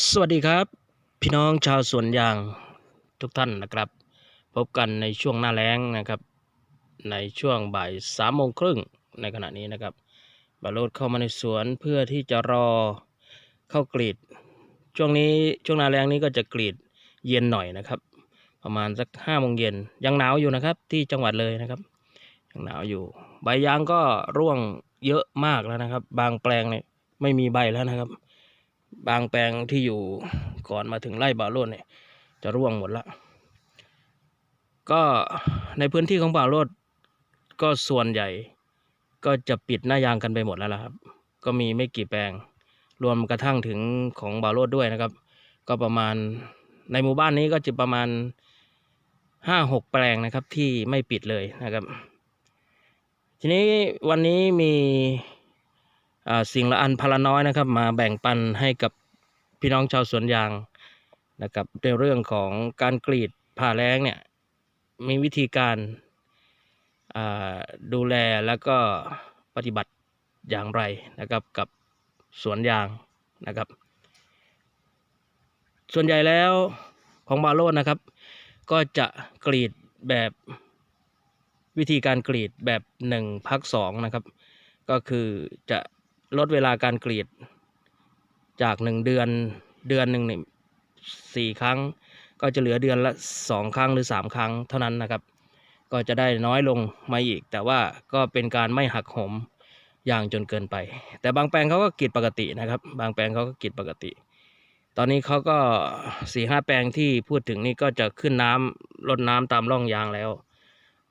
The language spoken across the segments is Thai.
สวัสดีครับ พี่น้องชาวสวนยางทุกท่านนะครับ พบกันในช่วงหน้าแล้งนะครับ ในช่วงบ่ายสามโมงครึ่งในขณะนี้นะครับบาโรดเข้ามาในสวนเพื่อที่จะรอเข้ากรีด ช่วงนี้ช่วงหน้าแล้งนี้ก็จะกรีดเย็นหน่อยนะครับ ประมาณสักห้าโมงเย็นยังหนาวอยู่นะครับ ที่จังหวัดเลยนะครับยังหนาวอยู่ ใบยางก็ร่วงเยอะมากแล้วนะครับ บางแปลงเนี่ยไม่มีใบแล้วนะครับ บางแปลงที่อยู่ก่อนมาถึงไร่บาโลดเนี่ยจะร่วงหมดละ ก็ในพื้นที่ของบาโลดก็ส่วนใหญ่ ก็จะปิดหน้ายางกันไปหมดแล้วล่ะครับ ก็มีไม่กี่แปลง รวมกระทั่งถึงของบาโลดด้วยนะครับ ก็ประมาณในหมู่บ้านนี้ก็จะประมาณห้าหกแปลงนะครับที่ไม่ปิดเลยนะครับ ทีนี้วันนี้มี สิ่งละอันพละน้อยนะครับ มาแบ่งปันให้กับพี่น้องชาวสวนยางนะครับในเรื่องของการกรีดผ่าแล้งเนี่ยมีวิธีการดูแลแล้วก็ปฏิบัติอย่างไรนะครับกับสวนยางนะครับ ส่วนใหญ่แล้วของบาโลดนะครับ ก็จะกรีดแบบวิธีการกรีดแบบหนึ่งพักสองนะครับ ก็คือจะ ลดเวลาการกรีด จากหนึ่งเดือนเดือนหนึ่งเนี่ยสี่ครั้ง ก็จะเหลือเดือนละสองครั้งหรือสามครั้งเท่านั้นนะครับ ก็จะได้น้อยลงมาอีก แต่ว่าก็เป็นการไม่หักโหมอย่างจนเกินไป แต่บางแปลงเขาก็กรีดปกตินะครับ บางแปลงเขาก็กรีดปกติ ตอนนี้เขาก็สี่ห้าแปลงที่พูดถึงนี่ก็จะขึ้นน้ำลดน้ำตามร่องยางแล้ว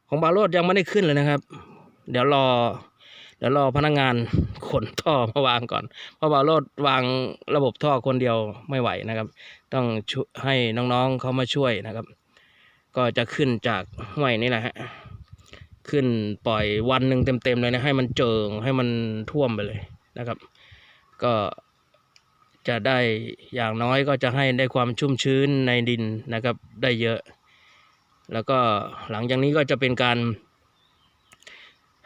ของบาโรดยังไม่ได้ขึ้นเลยนะครับ เดี๋ยวรอ เดี๋ยวรอพนักงานขนท่อมาวางก่อน เพราะบารดวางระบบท่อคนเดียวไม่ไหวนะครับ ต้องช่วยให้น้องๆเขามาช่วยนะครับ ก็จะขึ้นจากห้วยนี่แหละฮะขึ้นปล่อยวันหนึ่งเต็มๆเลยนะให้มันเจิงให้มันท่วมไปเลยนะครับ ก็จะได้อย่างน้อยก็จะให้ได้ความชุ่มชื้นในดินนะครับ ได้เยอะ แล้วก็หลังจากนี้ก็จะเป็นการ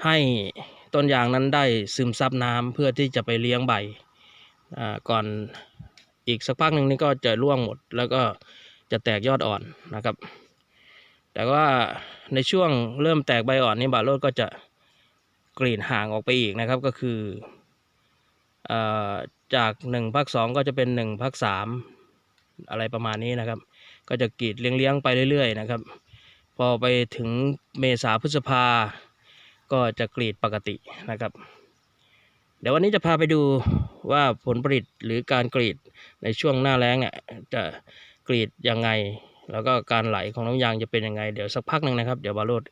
ให้ ต้นยางนั้นได้ซึมซับน้ำเพื่อที่จะไปเลี้ยงใบก่อนอีกสักพักหนึ่งนี่ก็จะร่วงหมด แล้วก็จะแตกยอดอ่อนนะครับ แต่ว่าในช่วงเริ่มแตกใบอ่อนนี่บาโรดก็จะกรีดห่างออกไปอีกนะครับก็คืออจากหนึ่งพักสองก็จะเป็นหนึ่งพักสามอะไรประมาณนี้นะครับ ก็จะกรีดเลี้ยงๆไปเรื่อยๆนะครับ พอไปถึงเมษาพฤษภา ก็จะกรีดปกตินะครับ เดี๋ยววันนี้จะพาไปดูว่าผลผลิตหรือการกรีดในช่วงหน้าแล้งเนี่ยจะกรีดยังไง แล้วก็การไหลของน้ำยางจะเป็นยังไง เดี๋ยวสักพักหนึ่งนะครับ เดี๋ยวบาโรด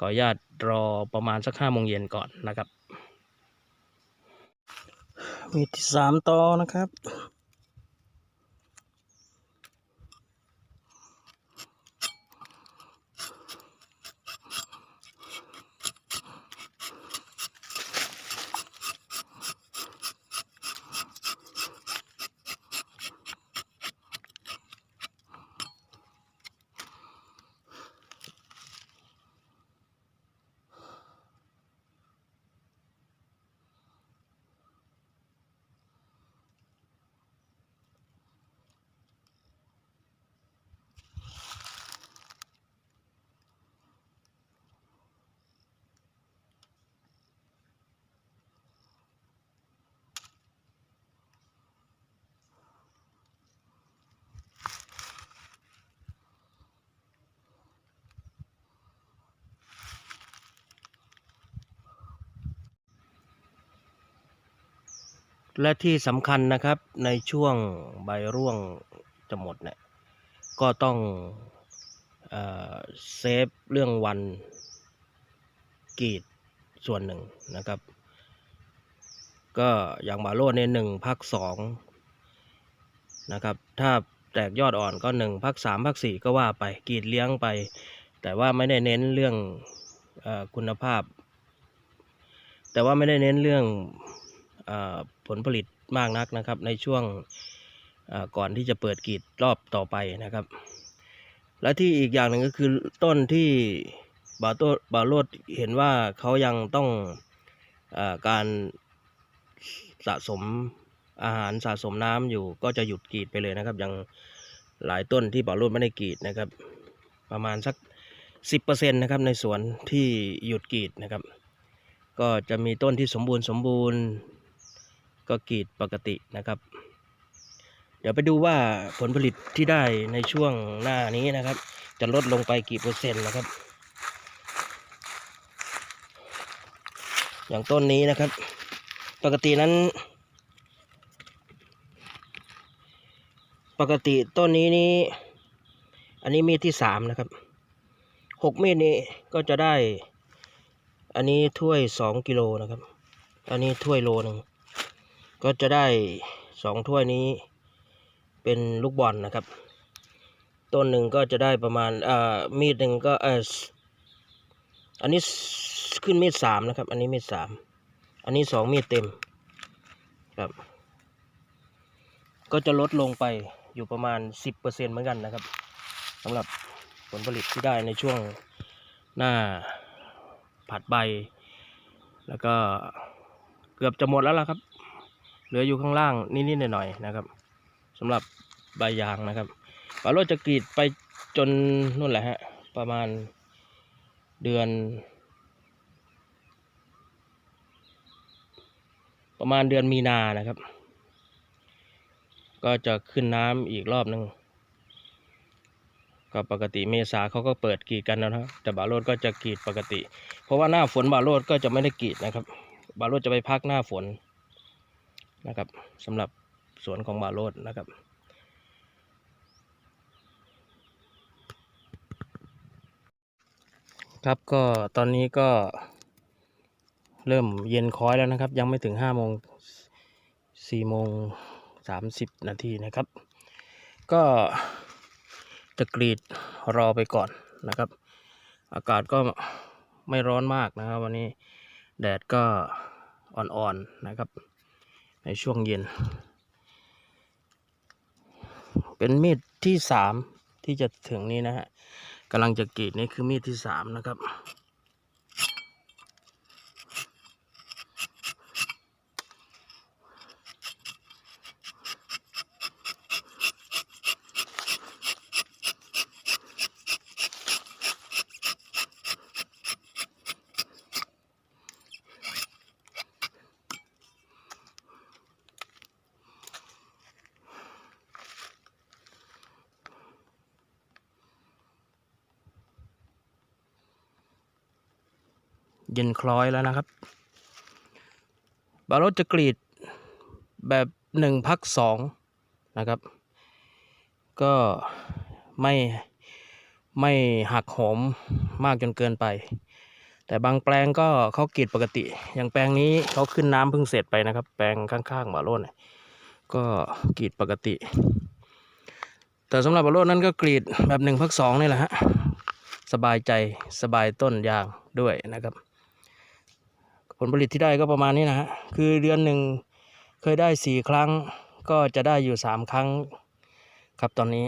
ขออนุญาตรอประมาณสักห้าโมงเย็นก่อนนะครับ มีที่สามตอนะครับ และที่สำคัญนะครับในช่วงใบร่วงจะหมดเนี่ยก็ต้องเอเซฟเรื่องวันกรีดส่วนหนึ่งนะครับ ก็อย่างบาโลเนี่ยหนึ่งพักสองนะครับ ถ้าแตกยอดอ่อนก็หนึ่งพักสามพักสี่ก็ว่าไปกรีดเลี้ยงไป แต่ว่าไม่ได้เน้นเรื่องอคุณภาพ แต่ว่าไม่ได้เน้นเรื่องอผลผลิตมากนักนะครับ ในช่วงก่อนที่จะเปิดกรีดรอบต่อไปนะครับ และที่อีกอย่างหนึ่งก็คือต้นที่บาโตบาโรดเห็นว่าเขายังต้องอการสะสมอาหารสะสมน้ำอยู่ก็จะหยุดกรีดไปเลยนะครับอย่างหลายต้นที่บ่อรุ่นไม่ได้กรีดนะครับ ประมาณสักสิบเปอร์เซ็นต์นะครับในสวนที่หยุดกรีดนะครับ ก็จะมีต้นที่สมบูรณ์สมบูรณ์ ก็กรีดปกตินะครับ เดี๋ยวไปดูว่าผลผลิตที่ได้ในช่วงหน้านี้นะครับ จะลดลงไปกี่เปอร์เซ็นต์นะครับ อย่างต้นนี้นะครับ ปกตินั้น ปกติต้นนี้นี้ อันนี้มีดที่สามนะครับหกเมีดนี้ก็จะได้ อันนี้ถ้วยสองกิโลนะครับ อันนี้ถ้วยโลหนึ่ง ก็จะได้สองถ้วยนี้เป็นลูกบอลนะครับ ต้นหนึ่งก็จะได้ประมาณอ่ามีดหนึ่งก็เอออันนี้ขึ้นมีดสามนะครับ อันนี้มีดสามอันนี้สองมีดเต็มครับ ก็จะลดลงไปอยู่ประมาณสิบเปอร์เซ็นเหมือนกันนะครับสำหรับผลผลิตที่ได้ในช่วงหน้าผัดใบ แล้วก็เกือบจะหมดแล้วล่ะครับ เหลืออยู่ข้างล่างนิดๆหน่อยๆนะครับสำหรับใบยางนะครับปาโรจจะกรีดไปจนนู่นแหละฮะประมาณเดือน ประมาณเดือนมีนานะครับ ก็จะขึ้นน้ำอีกรอบหนึ่งก็ปกติเมษาเขาก็เปิดกรีดกันนะครับแต่บาโรดก็จะกรีดปกติ เพราะว่าหน้าฝนบาโรดก็จะไม่ได้กรีดนะครับ บาโรดจะไปพักหน้าฝน นะครับสำหรับสวนของบาโรดนะครับ ครับก็ตอนนี้ก็เริ่มเย็นคอยแล้วนะครับ ยังไม่ถึงห้าโมงสี่โมงสามสิบนาทีนะครับ ก็จะกรีดรอไปก่อนนะครับ อากาศก็ไม่ร้อนมากนะครับ วันนี้แดดก็อ่อนๆนะครับ ในช่วงเย็น เป็นมีดที่สามที่จะถึงนี้นะฮะกำลังจะกรีดนี่คือมีดที่สามนะครับ เย็นคล้อยแล้วนะครับ บารถจะกรีดแบบหนึ่งพักสองนะครับ ก็ไม่ไม่หักโหมมากจนเกินไป แต่บางแปลงก็เขากรีดปกติ อย่างแปลงนี้เขาขึ้นน้ำเพิ่งเสร็จไปนะครับ แปลงข้างๆบารถเนี่ยก็กรีดปกติ แต่สำหรับบารถนั้นก็กรีดแบบหนึ่งพักสองนี่แหละฮะสบายใจสบายต้นยางด้วยนะครับ ลผลิตที่ได้ก็ประมาณนี้นะฮะคือเดือนหนึ่งเคยได้สี่ครั้ง ก็จะได้อยู่สามครั้งครับตอนนี้